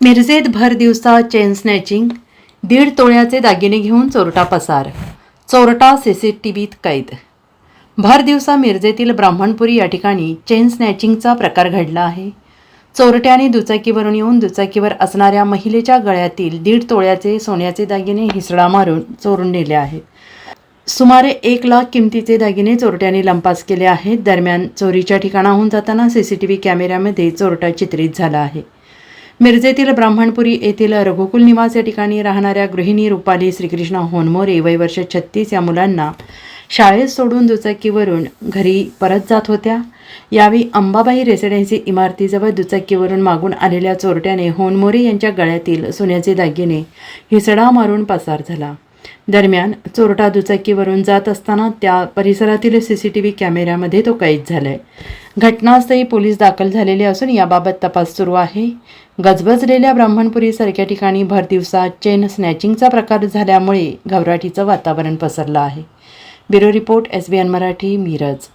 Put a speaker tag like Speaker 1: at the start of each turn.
Speaker 1: मिरजेत भर दिवसा chain snatching दीड तोळ्याचे दागिने घेऊन चोरटा पसार चोरटा सीसीटीव्हीत कैद. भर दिवसा मिरजेतील ब्राह्मणपुरी या ठिकाणी चेन स्नॅचिंगचा प्रकार घडला आहे. चोरट्याने दुचाकीवरून येऊन दुचाकीवर असणाऱ्या महिलेच्या गळ्यातील दीड तोळ्याचे सोन्याचे दागिने हिसडा मारून चोरून नेले आहेत. सुमारे एक लाख किमतीचे दागिने चोरट्याने लंपास केले आहेत. दरम्यान चोरीच्या ठिकाणाहून जाताना सीसीटीव्ही कॅमेऱ्यामध्ये चोरटा चित्रित झाला आहे. मिरजेतील ब्राह्मणपुरी येथील रघुकुल निवास या ठिकाणी राहणाऱ्या गृहिणी रुपाली श्रीकृष्ण होनमोरे वय वर्ष छत्तीस या मुलांना शाळेत सोडून दुचाकीवरून घरी परत जात होत्या. यावेळी अंबाबाई रेसिडेन्सी इमारतीजवळ दुचाकीवरून मागून आलेल्या चोरट्याने होनमोरे यांच्या गळ्यातील सोन्याचे दागिने हिसडा मारून पसार झाला. दरम्यान चोरटा दुचाकीवरून जात असताना त्या परिसरातील सी सी टी व्ही कॅमेऱ्यामध्ये तो कैद झालाय. घटनास्थळी पोलीस दाखल झालेले असून याबाबत तपास सुरू आहे. गजबजलेल्या ब्राह्मणपुरीसारख्या ठिकाणी भर दिवसा चेन स्नॅचिंगचा प्रकार झाल्यामुळे घबराटीचं वातावरण पसरलं आहे. Bureau report S B N Marathi Miraj.